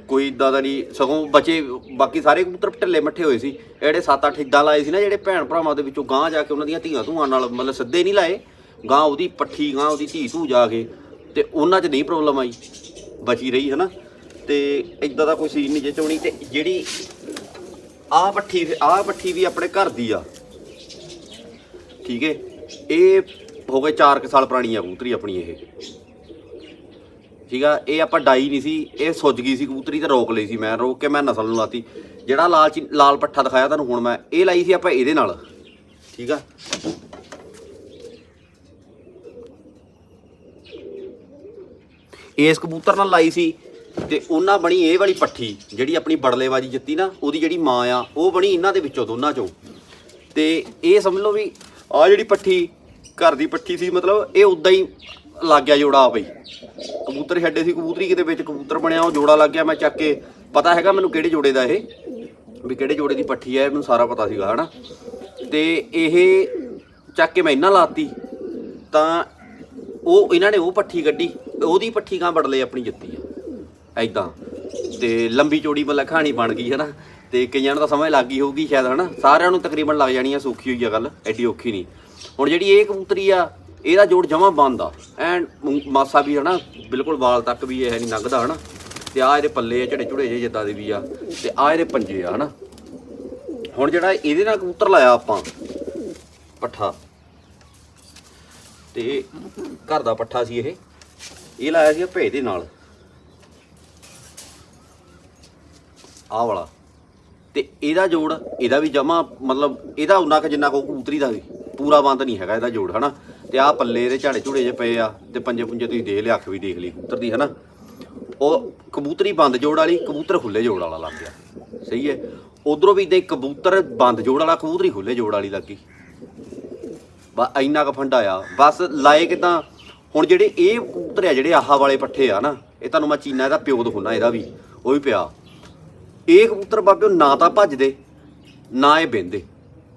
ਕੋਈ ਇਦਾਂ ਦਾ ਨਹੀਂ, ਸਗੋਂ ਬਚੇ, ਬਾਕੀ ਸਾਰੇ ਕਬੂਤਰ ਢਿੱਲੇ ਮੱਠੇ ਹੋਏ ਸੀ। ਜਿਹੜੇ 7-8 ਇਦਾਂ ਲਾਏ ਸੀ ਨਾ, ਜਿਹੜੇ ਭੈਣ ਭਰਾਵਾਂ ਦੇ ਵਿੱਚੋਂ ਗਾਂ ਜਾ ਕੇ ਉਹਨਾਂ ਦੀਆਂ ਧੀਆਂ ਧੂਆਂ ਨਾਲ ਮਤਲਬ ਸਿੱਧੇ ਨਹੀਂ ਲਾਏ ਗਾਂ ਉਹਦੀ ਪੱਠੀ ਗਾਂ ਉਹਦੀ ਧੀ ਧੂ ਜਾ ਕੇ, ਤੇ ਉਹਨਾਂ 'ਚ ਨਹੀਂ ਪ੍ਰੋਬਲਮ ਆਈ, ਬਚੀ ਰਹੀ, ਹਨਾ? ਤੇ ਇਦਾਂ ਦਾ ਕੋਈ ਸੀਨ ਨਹੀਂ ਜੇ ਚੋਣੀ ਤੇ ਜਿਹੜੀ ਆਹ ਪੱਠੀ ਆਹ ਪੱਠੀ ਵੀ ਆਪਣੇ ਘਰ ਦੀ ਆ। ਠੀਕ ਹੈ ਇਹ ਹੋ ਗਏ 4 ਸਾਲ ਪੁਰਾਣੀ ਆ ਕਬੂਤਰੀ ਆਪਣੀ ਇਹ। ਠੀਕ ਆ, ਇਹ ਆਪਾਂ ਡਾਈ ਨਹੀਂ ਸੀ, ਇਹ ਸੁੱਜ ਗਈ ਸੀ ਕਬੂਤਰੀ ਤੇ ਰੋਕ ਲਈ ਸੀ ਮੈਂ, ਰੋਕ ਕੇ ਮੈਂ ਨਸਲ ਨੂੰ ਲਾਤੀ। ਜਿਹੜਾ ਲਾਲ ਚੀ- ਲਾਲ ਪੱਠਾ ਦਿਖਾਇਆ ਤੁਹਾਨੂੰ ਹੁਣ ਮੈਂ, ਇਹ ਲਾਈ ਸੀ ਆਪਾਂ ਇਹਦੇ ਨਾਲ, ਠੀਕ ਆ। ਇਸ ਕਬੂਤਰ ਨਾਲ ਲਾਈ ਸੀ, ਤੇ ਉਹਨਾਂ ਬਣੀ ਇਹ ਵਾਲੀ ਪੱਠੀ, ਜਿਹੜੀ ਆਪਣੀ ਬੜਲੇਬਾਜੀ ਜਿੱਤੀ ਨਾ, ਉਹਦੀ ਜਿਹੜੀ ਮਾਂ ਆ, ਉਹ ਬਣੀ ਇਹਨਾਂ ਦੇ ਵਿੱਚੋਂ ਦੋਨਾਂ ਚੋਂ। ਤੇ ਇਹ ਸਮਝ ਲਓ ਵੀ ਆ ਜਿਹੜੀ ਪੱਠੀ, ਘਰ ਦੀ ਪੱਠੀ ਸੀ, ਮਤਲਬ ਇਹ ਉਦਾਂ ਹੀ ਲੱਗ ਗਿਆ ਜੋੜਾ ਆਪੇ ਹੀ। ਕਬੂਤਰ ਛੱਡੇ ਸੀ, ਕਬੂਤਰੀ ਕਿਤੇ ਵਿੱਚ ਕਬੂਤਰ ਬਣਿਆ, ਉਹ ਜੋੜਾ ਲੱਗ ਗਿਆ, ਮੈਂ ਚੱਕ ਕੇ, ਪਤਾ ਹੈਗਾ ਮੈਨੂੰ ਕਿਹੜੇ ਜੋੜੇ ਦਾ ਇਹ? ਵੀ ਕਿਹੜੇ ਜੋੜੇ ਦੀ ਪੱਠੀ ਹੈ ਮੈਨੂੰ ਸਾਰਾ ਪਤਾ ਸੀਗਾ, ਹਨਾ? ਤੇ ਇਹ ਚੱਕ ਕੇ ਮੈਂ ਇਹਨਾਂ ਲਾਤੀ, ਤਾਂ ਉਹ, ਇਹਨਾਂ ਨੇ ਉਹ ਪੱਠੀ ਕੱਢੀ, ਉਹਦੀ ਪੱਠੀ ਕਾਂ ਬੜਲੇ ਆਪਣੀ ਜੁੱਤੀ ਆ ਐਦਾਂ ਤੇ ਲੰਬੀ ਚੌੜੀ ਮਤਲਬ ਕਹਾਣੀ ਬਣ ਗਈ ਹੈ ਨਾ ਤੇ ਕਈਆਂ ਨੂੰ ਤਾਂ ਸਮਝ ਲੱਗ ਗਈ ਹੋਊਗੀ ਸ਼ਾਇਦ, ਹਨਾ? ਸਾਰਿਆਂ ਨੂੰ ਤਕਰੀਬਨ ਲੱਗ ਜਾਣੀ ਆ, ਸੌਖੀ ਹੋਈ ਆ ਗੱਲ, ਐਡੀ ਔਖੀ ਨਹੀਂ। ਹੁਣ ਜਿਹੜੀ ਇਹ ਕਬੂਤਰੀ ਆ ਇਹਦਾ ਜੋੜ ਜਮਾ ਬੰਦ ਆ। ਐਨ ਮਾਸਾ ਵੀ ਹਨਾ ਬਿਲਕੁਲ ਵਾਲ ਤੱਕ ਵੀ ਇਹ ਨਹੀਂ ਲੰਘਦਾ, ਹਨਾ। ਤੇ ਆ ਇਹਦੇ ਪੱਲੇ ਆ, ਝੜੇ ਝੁੜੇ ਜੇ ਜਿੱਦਾਂ ਦੇ ਵੀ ਆ। ਤੇ ਆ ਇਹਦੇ ਪੰਜੇ ਆ, ਹਨਾ। ਹੁਣ ਜਿਹੜਾ ਇਹਦੇ ਨਾਲ ਕਬੂਤਰ ਲਾਇਆ ਆਪਾਂ, ਪੱਠਾ। ਤੇ ਘਰ ਦਾ ਪੱਠਾ ਸੀ ਇਹ। ਇਹ ਲਾਇਆ ਸੀ ਭੇ ਦੇ ਨਾਲ। ਆਹ ਵਾਲਾ। ਤੇ ਇਹਦਾ ਜੋੜ, ਇਹਦਾ ਵੀ ਜਮਾ, ਮਤਲਬ ਇਹਦਾ ਉਨਾ ਕੁ ਜਿੰਨਾ ਕੋ ਕਬੂਤਰੀ ਦਾ ਵੀ। ਪੂਰਾ ਬੰਦ ਨਹੀਂ ਹੈਗਾ ਇਹਦਾ ਜੋੜ, ਹਨਾ। ਤੇ ਆਹ ਪੱਲੇ ਇਹਦੇ ਝਾੜੇ ਝੂੜੇ ਜੇ ਪਏ ਆ ਤੇ ਪੰਜੇ ਪੁੰਜੇ ਤੁਸੀਂ ਦੇਖ ਲਿਆ, ਅੱਖ ਵੀ ਦੇਖ ਲਈ, ਕਬੂਤਰ ਦੀ, ਹਨਾ? ਉਹ ਕਬੂਤਰੀ ਬੰਦ ਜੋੜ ਵਾਲੀ, ਕਬੂਤਰ ਖੁੱਲੇ ਜੋੜ ਵਾਲਾ ਲੱਗ ਗਿਆ। ਸਹੀ ਹੈ? ਉਧਰੋਂ ਵੀ ਇਦਾਂ ਕਬੂਤਰ ਬੰਦ ਜੋੜ ਵਾਲਾ, ਕਬੂਤਰੀ ਖੁੱਲੇ ਜੋੜ ਵਾਲੀ ਲੱਗੀ ਬਸ ਇੰਨਾ ਕ ਫੰਡਾ ਆ। ਬਸ ਲਾਏ ਕਿਦਾਂ? ਹੁਣ ਜਿਹੜੇ ਇਹ ਕਬੂਤਰ ਆ, ਜਿਹੜੇ ਆਹਾ ਵਾਲੇ ਪੱਠੇ ਆ ਨਾ, ਇਹ ਤੁਹਾਨੂੰ ਮੈਂ ਚੀਨਾ ਇਹਦਾ ਪਿਓ ਦਿਖਾਉਣਾ ਇਹਦਾ ਵੀ, ਉਹ ਵੀ ਪਿਆ। ਇਹ ਕਬੂਤਰ ਬਾਬਿਓ ਨਾ ਤਾਂ ਭੱਜਦੇ, ਨਾ ਇਹ ਬਹਿੰਦੇ,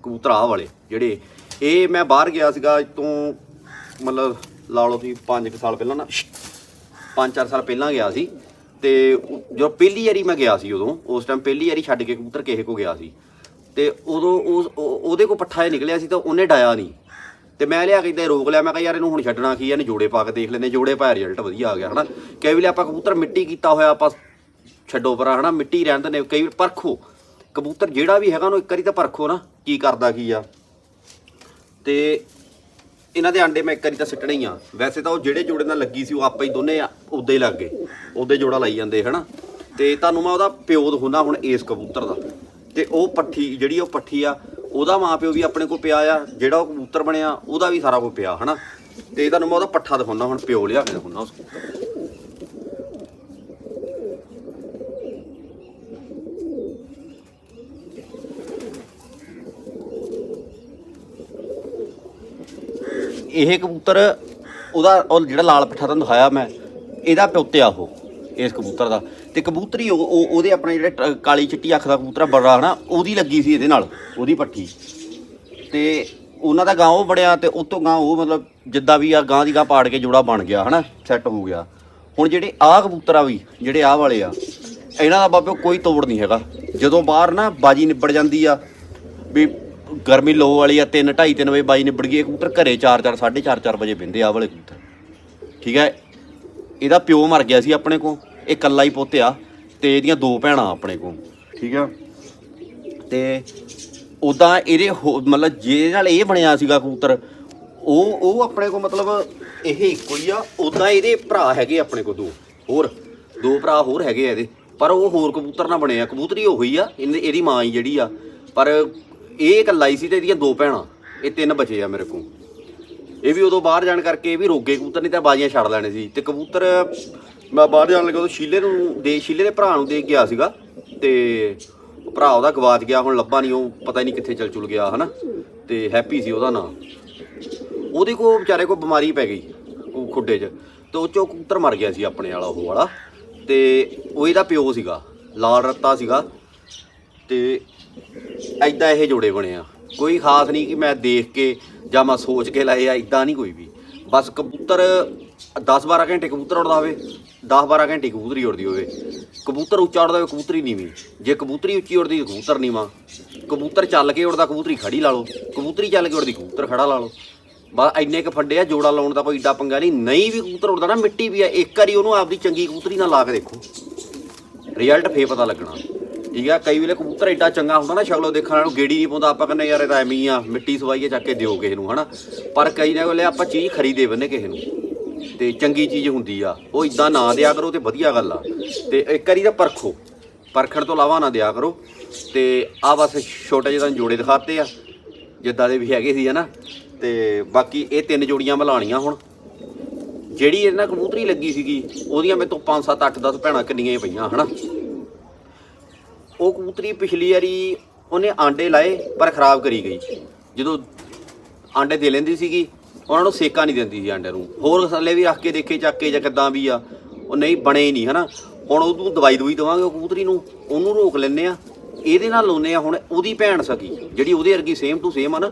ਕਬੂਤਰ ਆਹ ਵਾਲੇ, ਜਿਹੜੇ ਇਹ ਮੈਂ ਬਾਹਰ ਗਿਆ ਸੀਗਾ ਅੱਜ ਤੋਂ ਮਤਲਬ ਲਾ ਲਓ ਤੁਸੀਂ 5 ਸਾਲ ਪਹਿਲਾਂ ਨਾ 5-4 ਸਾਲ ਪਹਿਲਾਂ ਗਿਆ ਸੀ ਤੇ ਜਦੋਂ ਪਹਿਲੀ ਵਾਰੀ ਮੈਂ ਗਿਆ ਸੀ ਉਦੋਂ, ਉਸ ਟਾਈਮ ਪਹਿਲੀ ਵਾਰੀ ਛੱਡ ਕੇ ਕਬੂਤਰ ਕਿਸੇ ਕੋ ਗਿਆ ਸੀ। ਤੇ ਉਦੋਂ ਉਸ ਉਹਦੇ ਕੋ ਪੱਠਾ ਜਿਹਾ ਨਿਕਲਿਆ ਸੀ ਤਾਂ ਉਹਨੇ ਡਾਇਆ ਨਹੀਂ। ਤੇ ਮੈਂ ਲਿਆ ਕੇ ਇੱਦਾਂ ਰੋਕ ਲਿਆ, ਮੈਂ ਕਿਹਾ ਯਾਰ ਇਹਨੂੰ ਹੁਣ ਛੱਡਣਾ ਕੀ ਆ, ਇਹਨੇ ਜੋੜੇ ਪਾ ਕੇ ਦੇਖ ਲੈਂਦੇ, ਜੋੜੇ ਪਾਇਆ ਰਿਜ਼ਲਟ ਵਧੀਆ ਆ ਗਿਆ, ਹਨਾ। ਕਈ ਵੇਲੇ ਆਪਾਂ ਕਬੂਤਰ ਮਿੱਟੀ ਕੀਤਾ ਹੋਇਆ ਆਪਾਂ ਛੱਡੋ ਪਰਾਂ, ਹਨਾ, ਮਿੱਟੀ ਰਹਿਣ ਦਿੰਦੇ ਕਈ ਵਾਰ ਪਰਖੋ। ਕਬੂਤਰ ਜਿਹੜਾ ਵੀ ਹੈਗਾ ਉਹਨੂੰ ਇੱਕ ਵਾਰੀ ਤਾਂ ਪਰਖੋ ਨਾ, ਕੀ ਕਰਦਾ ਕੀ ਆ। ਤੇ ਇਹਨਾਂ ਦੇ ਆਂਡੇ ਮੈਂ ਇੱਕ ਵਾਰੀ ਤਾਂ ਸਿੱਟਣੇ ਹੀ ਆ। ਵੈਸੇ ਤਾਂ ਉਹ ਜਿਹੜੇ ਜੋੜੇ ਨਾਲ ਲੱਗੀ ਸੀ, ਉਹ ਆਪੇ ਹੀ ਦੋਨੇ ਉਦਾਂ ਹੀ ਲੱਗ। ਗਏ ਉਦਾਂ ਜੋੜਾ ਲਾਈ ਜਾਂਦੇ, ਹਨਾ? ਤੇ ਤੁਹਾਨੂੰ ਮੈਂ ਉਹਦਾ ਪਿਓ ਦਿਖਾਉਣਾ ਹੁਣ ਇਸ ਕਬੂਤਰ ਦਾ। ਤੇ ਉਹ ਪੱਠੀ, ਜਿਹੜੀ ਉਹ ਪੱਠੀ ਆ, ਉਹਦਾ ਮਾਂ ਪਿਓ ਵੀ ਆਪਣੇ ਕੋਲ ਪਿਆ ਆ, ਜਿਹੜਾ ਉਹ ਕਬੂਤਰ ਬਣਿਆ, ਉਹਦਾ ਵੀ ਸਾਰਾ ਕੁਝ ਪਿਆ, ਹਨਾ? ਤੇ ਤੁਹਾਨੂੰ ਮੈਂ ਉਹਦਾ ਪੱਠਾ ਦਿਖਾਉਣਾ ਹੁਣ, ਪਿਓ ਲਿਆ ਕੇ ਦਿਖਾਉਣਾ ਉਸ ਕਬੂਤਰ ਇਹ ਕਬੂਤਰ, ਉਹਦਾ ਉਹ ਜਿਹੜਾ ਲਾਲ ਪੱਠਾ ਤੁਹਾਨੂੰ ਦਿਖਾਇਆ ਮੈਂ, ਇਹਦਾ ਪਿਉਤਿਆ ਉਹ, ਇਸ ਕਬੂਤਰ ਦਾ। ਤੇ ਕਬੂਤਰੀ ਉਹ, ਉਹ- ਉਹਦੇ ਆਪਣੇ ਜਿਹੜੇ ਟ- ਕਾਲੀ ਚਿੱਟੀ ਅੱਖ ਦਾ ਕਬੂਤਰ ਬੜਾ ਹਨਾ, ਉਹਦੀ ਲੱਗੀ ਸੀ ਇਹਦੇ ਨਾਲ, ਉਹਦੀ ਪੱਠੀ। ਤੇ ਉਹਨਾਂ ਦਾ ਗਾਂ ਉਹ ਬੜਿਆ ਤੇ ਉਤੋਂ ਗਾਂ ਉਹ ਮਤਲਬ ਜਿੱਦਾਂ ਵੀ ਆ ਗਾਂ ਦੀ ਗਾਂ ਪਾੜ ਕੇ ਜੋੜਾ ਬਣ ਗਿਆ ਹਨਾ ਸੈੱਟ ਹੋ ਗਿਆ। ਹੁਣ ਜਿਹੜੇ ਆਹ ਕਬੂਤਰ ਆ ਵੀ, ਜਿਹੜੇ ਆਹ ਵਾਲੇ ਆ, ਇਹਨਾਂ ਦਾ ਬਾਬੇ ਕੋਈ ਤੋੜ ਨਹੀਂ ਹੈਗਾ। ਜਦੋਂ ਬਾਹਰ ਨਾ ਬਾਜੀ ਨਿਬੜ ਜਾਂਦੀ ਆ, ਵੀ ਗਰਮੀ ਲੋ ਵਾਲੀ ਆ 3 2:30 3 ਵਜੇ ਬਾਈ ਨਿਬੜ ਗਈ, ਇਹ ਕਬੂਤਰ ਘਰੇ 4 4 4:30 4 ਵਜੇ ਬਿੰਦੇ ਆ ਵਾਲੇ ਕਬੂਤਰ। ਠੀਕ ਹੈ? ਇਹਦਾ ਪਿਓ ਮਰ ਗਿਆ ਸੀ ਆਪਣੇ ਕੋ ਇਹ ਕੱਲਾ ਹੀ ਪੁੱਤ ਆ, ਤੇ ਇਹਦੀਆਂ ਦੋ ਭੈਣਾਂ ਆਪਣੇ ਕੋ ਠੀਕ ਆ? ਤੇ ਉਦਾਂ ਇਹਦੇ ਹੋ- ਮਤਲਬ ਜਿਹਦੇ ਨਾਲ ਇਹ ਬਣਿਆ ਸੀਗਾ ਕਬੂਤਰ, ਉਹ ਉਹ ਆਪਣੇ ਕੋ ਮਤਲਬ ਇਹ ਇੱਕੋ ਹੀ ਆ ਉਦਾਂ ਇਹਦੇ ਭਰਾ ਹੈਗੇ ਆਪਣੇ ਕੋ ਦੋ, ਹੋਰ, ਦੋ ਭਰਾ ਹੋਰ ਹੈਗੇ ਆ ਇਹਦੇ, ਪਰ ਉਹ ਹੋਰ ਕਬੂਤਰ ਨਾਲ ਬਣੇ ਆ ਕਬੂਤਰੀ ਉਹੀ ਆ ਇਹਦੀ ਇਹਦੀ ਮਾਂ ਹੀ ਜਿਹੜੀ ਆ, ਪਰ ਇਹ ਇਕੱਲਾ ਹੀ ਸੀ ਤੇ ਇਹਦੀਆਂ ਦੋ ਭੈਣਾਂ, ਇਹ ਤਿੰਨ ਬੱਚੇ ਆ ਮੇਰੇ ਕੋਲ। ਇਹ ਵੀ ਉਦੋਂ ਬਾਹਰ ਜਾਣ ਕਰਕੇ ਇਹ ਵੀ ਰੋਗੇ ਕਬੂਤਰ, ਨਹੀਂ ਤਾਂ ਬਾਜ਼ੀਆਂ ਛੱਡ ਲੈਣੇ ਸੀ। ਤੇ ਕਬੂਤਰ, ਮੈਂ ਬਾਹਰ ਜਾਣ ਲੱਗਾ ਉਦੋਂ ਸ਼ੀਲੇ ਨੂੰ ਦੇ, ਸ਼ੀਲੇ ਦੇ ਭਰਾ ਨੂੰ ਦੇ ਗਿਆ ਸੀਗਾ। ਤੇ ਭਰਾ ਉਹਦਾ ਗਵਾਚ ਗਿਆ, ਹੁਣ ਲੱਭਾ ਨਹੀਂ, ਉਹ ਪਤਾ ਹੀ ਨਹੀਂ ਕਿੱਥੇ ਚਲ ਚੁਲ ਗਿਆ, ਹਨਾ? ਤੇ ਹੈਪੀ ਸੀ ਉਹਦਾ ਨਾਂ। ਉਹਦੇ ਕੋ ਵਿਚਾਰੇ ਕੋ ਬਿਮਾਰੀ ਪੈ ਗਈ, ਉਹ ਖੁੱਡੇ 'ਚ। ਤੇ ਉਹ ਚੋਂ ਕਬੂਤਰ ਮਰ ਗਿਆ ਸੀ ਆਪਣੇ ਵਾਲਾ, ਉਹ ਵਾਲਾ। ਤੇ ਉਹ ਇਹਦਾ ਪਿਓ ਸੀਗਾ, ਲਾਲ ਰੱਤਾ ਸੀਗਾ। ਤੇ ਐਦਾਂ ਇਹ ਜੋੜੇ ਬਣੇ ਆ। ਕੋਈ ਖਾਸ ਨਹੀਂ ਕਿ ਮੈਂ ਦੇਖ ਕੇ ਜਾਂ ਮੈਂ ਸੋਚ ਕੇ ਲਾਏ ਆ ਇਦਾਂ ਨਹੀਂ ਕੋਈ ਵੀ। ਬਸ ਕਬੂਤਰ 10-12 ਘੰਟੇ ਕਬੂਤਰ ਉੜਦਾ ਹੋਵੇ 10-12 ਘੰਟੇ ਕਬੂਤਰੀ ਉੜਦੀ ਹੋਵੇ। ਕਬੂਤਰ ਉੱਚਾ ਉੜਦਾ ਹੋਵੇ, ਕਬੂਤਰੀ ਨੀਵੀਂ। ਜੇ ਕਬੂਤਰੀ ਉੱਚੀ ਉੜਦੀ ਤਾਂ ਕਬੂਤਰ ਨੀਵਾਂ। ਕਬੂਤਰ ਚੱਲ ਕੇ ਉੜਦਾ ਕਬੂਤਰੀ ਖੜੀ ਲਾ ਲਓ। ਕਬੂਤਰੀ ਚੱਲ ਕੇ ਉੜਦੀ ਕਬੂਤਰ ਖੜਾ ਲਾ ਲਓ। ਬਸ ਇੰਨੇ ਕ ਫੰਡੇ ਆ, ਜੋੜਾ ਲਾਉਣ ਦਾ ਕੋਈ ਏਡਾ ਪੰਗਾ ਨਹੀਂ। ਨਹੀਂ ਵੀ ਕਬੂਤਰ ਉੜਦਾ ਨਾ, ਮਿੱਟੀ ਵੀ ਆ। ਇੱਕ ਵਾਰੀ ਉਹਨੂੰ ਆਪਦੀ ਚੰਗੀ ਕਬੂਤਰੀ ਨਾਲ ਲਾ ਕੇ ਦੇਖੋ। ਰਿਜ਼ਲਟ ਫੇਰ ਪਤਾ ਲੱਗਣਾ। ਠੀਕ ਆ, ਕਈ ਵੇਲੇ ਕਬੂਤਰ ਐਡਾ ਚੰਗਾ ਹੁੰਦਾ ਨਾ ਸ਼ਕਲੋਂ ਦੇਖਣ ਵਾਲੇ ਨੂੰ, ਗੇੜੀ ਨਹੀਂ ਪਾਉਂਦਾ, ਆਪਾਂ ਕਹਿੰਦੇ ਯਾਰ ਇਹ ਤਾਂ ਐਵੇਂ ਹੀ ਆ, ਮਿੱਟੀ ਸਵਾਈਏ ਚੱਕ ਕੇ ਦਿਓ ਕਿਸੇ ਨੂੰ, ਹਨਾ? ਪਰ ਕਈ ਨਾ ਵੇਲੇ ਆਪਾਂ ਚੀਜ਼ ਖਰੀਦੇ ਬੰਨੇ ਕਿਸੇ ਨੂੰ, ਤੇ ਚੰਗੀ ਚੀਜ਼ ਹੁੰਦੀ ਆ, ਉਹ ਇਦਾਂ ਨਾ ਦਿਆ ਕਰੋ ਤੇ ਵਧੀਆ ਗੱਲ ਆ। ਤੇ ਇੱਕ ਵਾਰੀ ਤਾਂ ਪਰਖੋ, ਪਰਖਣ ਤੋਂ ਇਲਾਵਾ ਨਾ ਦਿਆ ਕਰੋ, ਤੇ ਆ ਬਸ ਛੋਟੇ ਜਿਹੇ ਤੁਹਾਨੂੰ ਜੋੜੇ ਦਿਖਾਤੇ ਆ, ਜਿੱਦਾਂ ਦੇ ਵੀ ਹੈਗੇ ਸੀ, ਹਨਾ? ਤੇ ਬਾਕੀ ਇਹ ਤਿੰਨ ਜੋੜੀਆਂ ਮਲਾਣੀਆਂ ਹੁਣ। ਜਿਹੜੀ ਇਹਨਾਂ ਕਬੂਤਰੀ ਲੱਗੀ ਸੀਗੀ, ਉਹਦੀਆਂ ਮੇਰੇ ਤੋਂ 5 7 8 10 ਭੈਣਾਂ ਕਿੰਨੀਆਂ ਹੀ ਪਈਆਂ, ਹਨਾ? ਉਹ ਕਬੂਤਰੀ ਪਿਛਲੀ ਵਾਰੀ ਉਹਨੇ ਆਂਡੇ ਲਾਏ, ਪਰ ਖਰਾਬ ਕਰੀ ਗਈ। ਜਦੋਂ ਆਂਡੇ ਦੇ ਲੈਂਦੀ ਸੀਗੀ, ਉਹਨਾਂ ਨੂੰ ਸੇਕਾ ਨਹੀਂ ਦਿੰਦੀ ਸੀ ਆਂਡੇ ਨੂੰ। ਹੋਰ ਥੱਲੇ ਵੀ ਰੱਖ ਕੇ ਦੇਖੇ, ਚੱਕ ਕੇ ਜਾਂ ਕਿੱਦਾਂ ਵੀ ਆ, ਉਹ ਨਹੀਂ, ਬਣੇ ਹੀ ਨਹੀਂ, ਹਨਾ? ਹੁਣ ਉਹਨੂੰ ਦਵਾਈ ਦਵਾਈ ਦਵਾਂਗੇ ਉਹ ਕਬੂਤਰੀ ਨੂੰ, ਉਹਨੂੰ ਰੋਕ ਲੈਨੇ ਆ। ਇਹਦੇ ਨਾਲ ਲਾਉਨੇ ਆ ਹੁਣ ਉਹਦੀ ਭੈਣ ਸਕੀ, ਜਿਹੜੀ ਉਹਦੇ ਵਰਗੀ ਸੇਮ ਟੂ ਸੇਮ ਆ ਨਾ,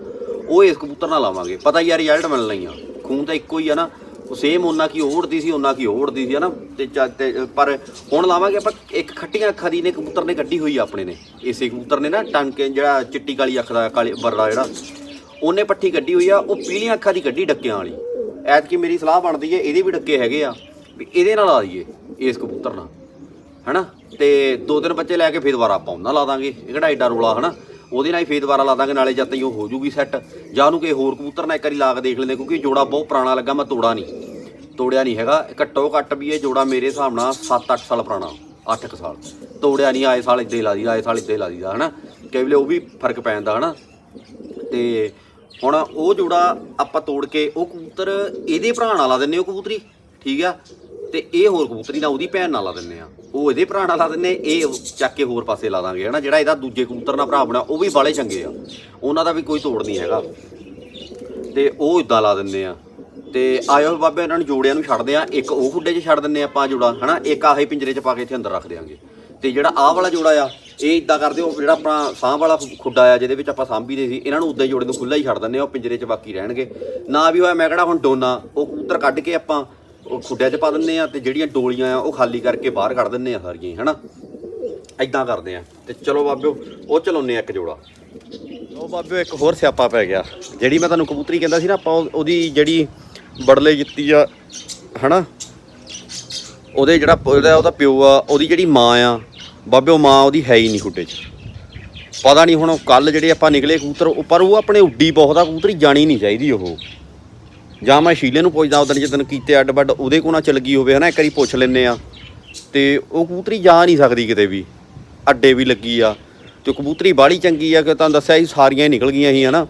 ਉਹ ਇਸ ਕਬੂਤਰ ਨਾਲ ਲਾਵਾਂਗੇ। ਪਤਾ ਯਾਰ ਰਿਜ਼ਲਟ ਮਿਲਣ ਲਈ ਆ। ਖੂਨ ਤਾਂ ਇੱਕੋ ਹੀ ਆ ਨਾ। ਉਹ ਸੇਮ ਉਹਨਾਂ ਕੀ ਉਹ ਉੜਦੀ ਸੀ ਉਹਨਾਂ ਕੀ ਉਹ ਉੜਦੀ ਸੀ, ਹਨਾ? ਤੇ ਚ- ਤੇ, ਪਰ ਹੁਣ ਲਾਵਾਂਗੇ ਆਪਾਂ, ਇੱਕ ਖੱਟੀਆਂ ਅੱਖਾਂ ਦੀ ਨੇ ਕਬੂਤਰ ਨੇ ਕੱਢੀ ਹੋਈ ਆ ਆਪਣੇ ਨੇ। ਇਸੇ ਕਬੂਤਰ ਨੇ ਨਾ, ਟਾਂਕੇ ਜਿਹੜਾ ਚਿੱਟੀ ਕਾਲੀ ਅੱਖ ਦਾ, ਕਾਲੀ ਬਰੜਾ ਜਿਹੜਾ, ਉਹਨੇ ਪੱਠੀ ਕੱਢੀ ਹੋਈ ਆ, ਉਹ ਪੀਲੀਆਂ ਅੱਖਾਂ ਦੀ ਕੱਢੀ ਡੱਕਿਆਂ ਵਾਲੀ। ਐਤਕੀ ਮੇਰੀ ਸਲਾਹ ਬਣਦੀ ਹੈ ਇਹਦੇ ਵੀ ਡੱਕੇ ਹੈਗੇ ਆ, ਵੀ ਇਹਦੇ ਨਾਲ ਲਾ ਦਈਏ, ਇਸ ਕਬੂਤਰ ਨਾਲ, ਹਨਾ? ਤੇ ਦੋ ਤਿੰਨ ਬੱਚੇ ਲੈ ਕੇ ਫੇਰ ਦੁਬਾਰਾ ਆਪਾਂ ਉਹਨਾਂ ਲਾ ਦਾਂਗੇ, ਇਹ ਕਿਹੜਾ ਏਡਾ ਰੋਲਾ, ਹਨਾ? ਉਹਦੇ ਨਾਲ ਹੀ ਫੇਰ ਦੁਬਾਰਾ ਲਾ ਦਾਂਗੇ, ਨਾਲੇ ਜਦ ਤੱਕ ਉਹ ਹੋ ਜੂਗੀ ਸੈੱਟ ਜਾਂ ਉਹਨੂੰ ਕਿਸੇ ਹੋਰ ਕਬੂਤਰ ਨਾਲ ਇੱਕ ਵਾਰੀ ਲਾ ਕੇ ਦੇਖ ਲੈਂਦੇ, ਕਿਉਂਕਿ ਜੋੜਾ ਬਹੁਤ ਪੁਰਾਣਾ ਲੱਗਾ, ਮੈਂ ਤੋੜਾ ਨਹੀਂ। ਤੋੜਿਆ ਨਹੀਂ ਹੈਗਾ। ਘੱਟੋ ਘੱਟ ਵੀ ਇਹ ਜੋੜਾ ਮੇਰੇ ਹਿਸਾਬ ਨਾਲ 7-8 ਸਾਲ ਪੁਰਾਣਾ 8 ਸਾਲ। ਤੋੜਿਆ ਨਹੀਂ, ਆਏ ਸਾਲ ਇੱਦਾਂ ਹੀ ਲਾ ਦੀਦਾ ਆਏ ਸਾਲ ਇੱਦਾਂ ਹੀ ਲਾ ਦੀਦਾ ਹਨਾ? ਕਈ ਵੇਲੇ ਉਹ ਵੀ ਫ਼ਰਕ ਪੈ ਜਾਂਦਾ, ਹਨਾ? ਤੇ ਹੁਣ ਉਹ ਜੋੜਾ ਆਪਾਂ ਤੋੜ ਕੇ, ਉਹ ਕਬੂਤਰ ਇਹਦੇ ਭਰਾ ਨਾਲ ਲਾ ਦਿੰਨੇ ਉਹ ਕਬੂਤਰੀ? ਠੀਕ ਆ? ਤੇ ਇਹ ਹੋਰ ਕਬੂਤਰੀ ਨਾਲ ਉਹਦੀ ਭੈਣ ਨਾਲ ਲਾ ਦਿੰਨੇ ਆ। ਉਹ ਇਹਦੇ ਭਰਾ ਨਾਲ ਲਾ ਦਿੰਨੇ ਇਹ ਚੱਕ ਕੇ ਹੋਰ ਪਾਸੇ ਲਾ ਦਾਂਗੇ, ਹਨਾ? ਜਿਹੜਾ ਇਹਦਾ ਦੂਜੇ ਕਬੂਤਰ ਨਾਲ ਭਰਾ ਬਣਾ ਉਹ ਵੀ ਬਾਲੇ ਚੰਗੇ ਆ। ਉਹਨਾਂ ਦਾ ਵੀ ਕੋਈ ਤੋੜ ਨਹੀਂ ਹੈਗਾ। ਤੇ ਉਹ ਇਦਾਂ ਲਾ ਦਿੰਨੇ ਆ। ਤੇ ਆਇਓ ਬਾਬੇ, ਇਹਨਾਂ ਨੂੰ ਜੋੜਿਆਂ ਨੂੰ ਛੱਡਦੇ ਆ। ਇੱਕ ਉਹ ਖੁੱਡੇ 'ਚ ਛੱਡ ਦਿੰਨੇ ਆਪਾਂ ਜੋੜਾ, ਹਨਾ? ਇੱਕ ਆਹੇ ਪਿੰਜਰੇ 'ਚ ਪਾ ਕੇ ਇੱਥੇ ਅੰਦਰ ਰੱਖ ਦਿਆਂਗੇ। ਤੇ ਜਿਹੜਾ ਆਹ ਵਾਲਾ ਜੋੜਾ ਆ, ਇਹ ਇਦਾਂ ਕਰਦੇ, ਉਹ ਜਿਹੜਾ ਆਪਣਾ ਸਾਂਭ ਵਾਲਾ ਖੁੱਡਾ ਆ, ਜਿਹਦੇ ਵਿੱਚ ਆਪਾਂ ਸਾਂਭੀਦੇ ਸੀ, ਇਹਨਾਂ ਨੂੰ ਉਦਾਂ ਹੀ ਜੋੜੇ ਨੂੰ ਖੁੱਲਾ ਹੀ ਛੱਡ ਦਿੰਨੇ ਆ, ਉਹ ਪਿੰਜਰੇ 'ਚ ਬਾਕੀ ਰਹਿਣਗੇ। ਨਾ ਵੀ ਹੋਇਆ ਮੈਂ ਕਿਹੜਾ ਹੁਣ ਡੋਨਾ, ਉਹ ਕਬੂਤਰ ਕੱਢ ਕੇ ਆਪਾਂ ਉਹ ਖੁੱਡਿਆਂ 'ਚ ਪਾ ਦਿੰਨੇ ਆ ਤੇ ਜਿਹੜੀਆਂ ਡੋਲੀਆਂ ਆ ਉਹ ਖਾਲੀ ਕਰਕੇ ਬਾਹਰ ਕੱਢ ਦਿੰਨੇ ਆ ਸਾਰੀਆਂ ਹੀ, ਹਨਾ? ਐਦਾਂ ਕਰਦੇ ਆ। ਤੇ ਚਲੋ ਬਾਬਿਓ ਉਹ ਚਲਾਉਨੇ ਆ ਇੱਕ ਜੋੜਾ। ਉਹ ਬਾਬਿਓ ਇੱਕ ਹੋਰ ਸਿਆਪਾ ਪੈ ਗਿਆ। ਜਿਹੜੀ ਮੈਂ ਤੁਹਾਨੂੰ ਕਬੂਤਰੀ ਕਹਿੰਦਾ ਸੀ ਨਾ ਆਪਾਂ ਉਹ- ਉਹਦੀ ਜਿਹੜੀ ਬੜਲੇ ਜਿੱਤੀ ਆ ਹਨਾ? ਉਹਦੇ ਜਿਹੜਾ ਉਹਦਾ ਉਹਦਾ ਪਿਓ ਆ ਉਹਦੀ ਜਿਹੜੀ ਮਾਂ ਆ ਬਾਬਿਓ ਮਾਂ ਉਹਦੀ ਹੈ ਹੀ ਨਹੀਂ ਖੁੱਡੇ 'ਚ। ਪਤਾ ਨਹੀਂ ਹੁਣ ਕੱਲ ਜਿਹੜੇ ਆਪਾਂ ਨਿਕਲੇ ਕਬੂਤਰ ਪਰ ਉਹ ਆਪਣੇ ਉੱਡੀ ਬਹੁਤ ਆ ਕਬੂਤਰੀ ਜਾਣੀ ਨਹੀਂ ਚਾਹੀਦੀ ਉਹ। ਜਾਂ ਮੈਂ ਸ਼ੀਲੇ ਨੂੰ ਪੁੱਛਦਾ ਉਦੋਂ ਜਦੋਂ ਕੀਤੇ ਅੱਡ ਵੱਡ, ਉਹਦੇ ਕੋਲ ਨਾ ਚਲ ਗਈ ਹੋਵੇ, ਹਨਾ, ਇੱਕ ਵਾਰੀ ਪੁੱਛ ਲੈਨੇ ਆ। ਤੇ ਉਹ ਕਬੂਤਰੀ ਜਾ ਨਹੀਂ ਸਕਦੀ ਕਿਤੇ ਵੀ। ਅੱਡੇ ਵੀ ਲੱਗੀ ਆ, ਤੇ ਕਬੂਤਰੀ ਬਾਹਲੀ ਚੰਗੀ ਆ, ਕਿ ਤੁਹਾਨੂੰ ਦੱਸਿਆ ਸੀ ਸਾਰੀਆਂ ਹੀ ਨਿਕਲ ਗਈਆਂ ਸੀ, ਹਨਾ।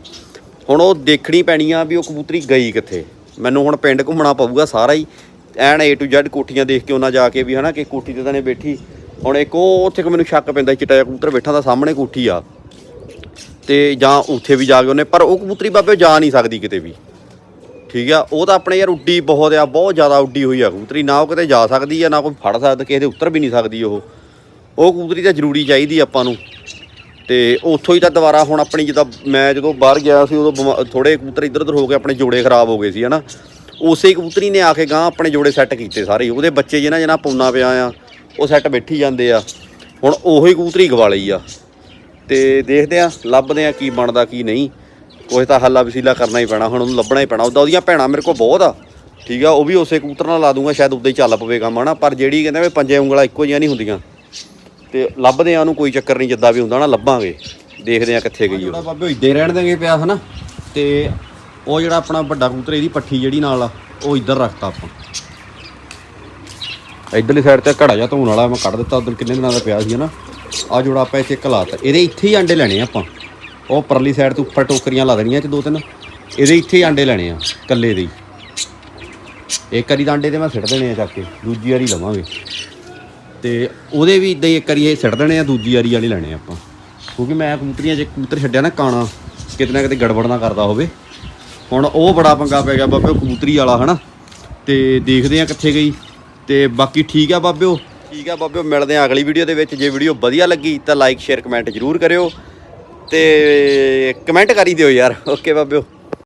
ਹੁਣ ਉਹ ਦੇਖਣੀ ਪੈਣੀ ਆ ਵੀ ਉਹ ਕਬੂਤਰੀ ਗਈ ਕਿੱਥੇ। ਮੈਨੂੰ ਹੁਣ ਪਿੰਡ ਘੁੰਮਣਾ ਪਊਗਾ ਸਾਰਾ ਹੀ। ਐਨ A to Z ਕੋਠੀਆਂ ਦੇਖ ਕੇ ਉਹਨਾਂ ਜਾ ਕੇ ਵੀ, ਹਨਾ, ਕਿ ਕੋਠੀ ਤੇ ਤਾਂ ਨੇ ਬੈਠੀ। ਹੁਣ ਇੱਕ ਉਹ ਉੱਥੇ ਕਿ ਮੈਨੂੰ ਸ਼ੱਕ ਪੈਂਦਾ ਚਿੱਟਾ ਜਿਹਾ ਕਬੂਤਰ ਬੈਠਾ ਦਾ ਸਾਹਮਣੇ ਕੋਠੀ ਆ। ਤੇ ਜਾਂ ਉੱਥੇ ਵੀ ਜਾ ਕੇ ਉਹਨੇ, ਪਰ ਉਹ ਕਬੂਤਰੀ ਬਾਬੇ ਜਾ ਨਹੀਂ ਸਕਦੀ ਕਿਤੇ ਵੀ। ਠੀਕ ਆ, ਉਹ ਤਾਂ ਆਪਣੇ ਯਾਰ ਉੱਡੀ ਬਹੁਤ ਆ, ਬਹੁਤ ਜ਼ਿਆਦਾ ਉੱਡੀ ਹੋਈ ਆ ਕਬੂਤਰੀ, ਨਾ ਉਹ ਕਿਤੇ ਜਾ ਸਕਦੀ ਆ, ਨਾ ਕੋਈ ਫੜ ਸਕਦਾ, ਕਿਸੇ ਦੇ ਉੱਤਰ ਵੀ ਨਹੀਂ ਸਕਦੀ ਉਹ। ਉਹ ਕਬੂਤਰੀ ਤਾਂ ਜ਼ਰੂਰੀ ਚਾਹੀਦੀ ਆਪਾਂ ਨੂੰ। ਤੇ ਉੱਥੋਂ ਹੀ ਤਾਂ ਦੁਬਾਰਾ ਹੁਣ ਆਪਣੀ ਜਿੱਦਾਂ ਮੈਂ ਜਦੋਂ ਬਾਹਰ ਗਿਆ ਸੀ, ਉਦੋਂ ਥੋੜੇ ਕਬੂਤਰ ਇੱਧਰ ਉੱਧਰ ਹੋ ਕੇ ਆਪਣੇ ਜੋੜੇ ਖਰਾਬ ਹੋ ਗਏ ਸੀ, ਹਨਾ। ਉਸੇ ਕਬੂਤਰੀ ਨੇ ਆ ਕੇ ਗਾਂ ਆਪਣੇ ਜੋੜੇ ਸੈੱਟ ਕੀਤੇ ਸਾਰੇ। ਉਹਦੇ ਬੱਚੇ ਜਿਹਨਾਂ ਜਿਹਨਾਂ ਪੌਣਾ ਪਿਆ ਆ, ਉਹ ਸੈੱਟ ਬੈਠੀ ਜਾਂਦੇ ਆ। ਹੁਣ ਉਹੀ ਕਬੂਤਰੀ ਗਵਾ ਲਈ ਆ। ਤੇ ਦੇਖਦੇ ਆ, ਲੱਭਦੇ ਆ ਕੀ ਬਣਦਾ, ਕੀ ਨਹੀਂ। ਕੁਛ ਤਾਂ ਹੱਲਾ ਵਸੀਲਾ ਕਰਨਾ ਹੀ ਪੈਣਾ, ਹੁਣ ਉਹਨੂੰ ਲੱਭਣਾ ਹੀ ਪੈਣਾ। ਉਹਦਾ ਉਹਦੀਆਂ ਭੈਣਾਂ ਮੇਰੇ ਕੋਲ ਬਹੁਤ ਆ। ਠੀਕ ਆ, ਉਹ ਵੀ ਉਸੇ ਕਬੂਤਰ ਨਾਲ ਲਾ ਦੂੰਗਾ, ਸ਼ਾਇਦ ਉਦਾਂ ਹੀ ਚੱਲ ਪਵੇ ਕੰਮ, ਹਨਾ। ਪਰ ਜਿਹੜੀ ਕਹਿੰਦੇ ਵੀ ਪੰਜੇ ਉਂਗਲਾਂ ਇੱਕੋ ਜਿਹੀਆਂ ਨਹੀਂ ਹੁੰਦੀਆਂ। ਤੇ ਲੱਭਦੇ ਆ ਉਹਨੂੰ ਕੋਈ ਚੱਕਰ ਨਹੀਂ, ਜਿੱਦਾਂ ਵੀ ਹੁੰਦਾ ਨਾ, ਲੱਭਾਂਗੇ। ਦੇਖਦੇ ਆ ਕਿੱਥੇ ਗਈ ਉਹ। ਬਾਬੇ ਇੱਦੇ ਰਹਿਣ ਦੇਗੇ ਪਿਆ, ਹਨਾ। ਤੇ ਉਹ ਜਿਹੜਾ ਆਪਣਾ ਵੱਡਾ ਕਬੂਤਰ, ਇਹਦੀ ਪੱਠੀ ਜਿਹੜੀ ਨਾਲ ਆ, ਉਹ ਇੱਧਰ ਰੱਖਤਾ ਆਪਾਂ। ਇਧਰਲੀ ਸਾਈਡ ਤੇ ਘੜਾ ਜਾ ਧੋਣ ਵਾਲਾ, ਮੈਂ ਕੱਢ ਦਿੱਤਾ ਉਦੋਂ ਕਿੰਨੇ ਦਿਨਾਂ ਦਾ ਪਿਆ ਸੀ, ਹਨਾ। ਆ ਜੋੜਾ ਆਪਾਂ ਇੱਥੇ ਘਲਾਤਾ ਇਹਦੇ ਇੱਥੇ ਹੀ ਆਂਡੇ ਲੈਣੇ ਆ ਆਪਾਂ। ਉਹ ਪਰਲੀ ਸਾਈਡ ਤੋਂ ਉੱਪਰ ਟੋਕਰੀਆਂ ਲਾ ਦੇਣੀਆਂ ਚ ਦੋ ਤਿੰਨ। ਇਹਦੇ ਇੱਥੇ ਹੀ ਆਂਡੇ ਲੈਣੇ ਆ ਕੱਲੇ ਦੇ ਹੀ। ਇੱਕ ਵਾਰੀ ਤਾਂ ਆਂਡੇ ਤੇ ਮੈਂ ਸਿੱਟ ਦੇਣੇ ਆ ਚੱਕ ਕੇ, ਦੂਜੀ ਵਾਰੀ ਲਵਾਂਗੇ। ਤੇ ਉਹਦੇ ਵੀ ਇਦਾਂ ਹੀ ਇੱਕ ਵਾਰੀ ਇਹ ਸਿੱਟ ਦੇਣੇ ਆ, ਦੂਜੀ ਵਾਰੀ ਵਾਲੇ ਲੈਣੇ ਆ ਆਪਾਂ। ਕਿਉਂਕਿ ਮੈਂ ਕਬੂਤਰੀਆਂ 'ਚ ਕਬੂਤਰ ਛੱਡਿਆ ਨਾ ਕਾਣਾ, ਕਿਤੇ ਨਾ ਕਿਤੇ ਗੜਬੜ ਨਾ ਕਰਦਾ ਹੋਵੇ। ਹੁਣ ਉਹ ਬੜਾ ਪੰਗਾ ਪੈ ਗਿਆ ਬਾਬੇ ਕਬੂਤਰੀ ਵਾਲਾ, ਹਨਾ? ਤੇ ਦੇਖਦੇ ਆ ਕਿੱਥੇ ਗਈ। ਤੇ ਬਾਕੀ ਠੀਕ ਆ ਬਾਬਿਓ? ਠੀਕ ਆ ਬਾਬਿਓ, ਮਿਲਦੇ ਆ ਅਗਲੀ ਵੀਡੀਓ ਦੇ ਵਿੱਚ। ਜੇ ਵੀਡੀਓ ਵਧੀਆ ਲੱਗੀ ਤਾਂ ਲਾਈਕ ਸ਼ੇਅਰ ਕਮੈਂਟ ਜ਼ਰੂਰ ਕਰਿਓ। ਤੇ ਕਮੈਂਟ ਕਰੀ ਦਿਓ ਯਾਰ ਓਕੇ ਬਾਬਿਓ?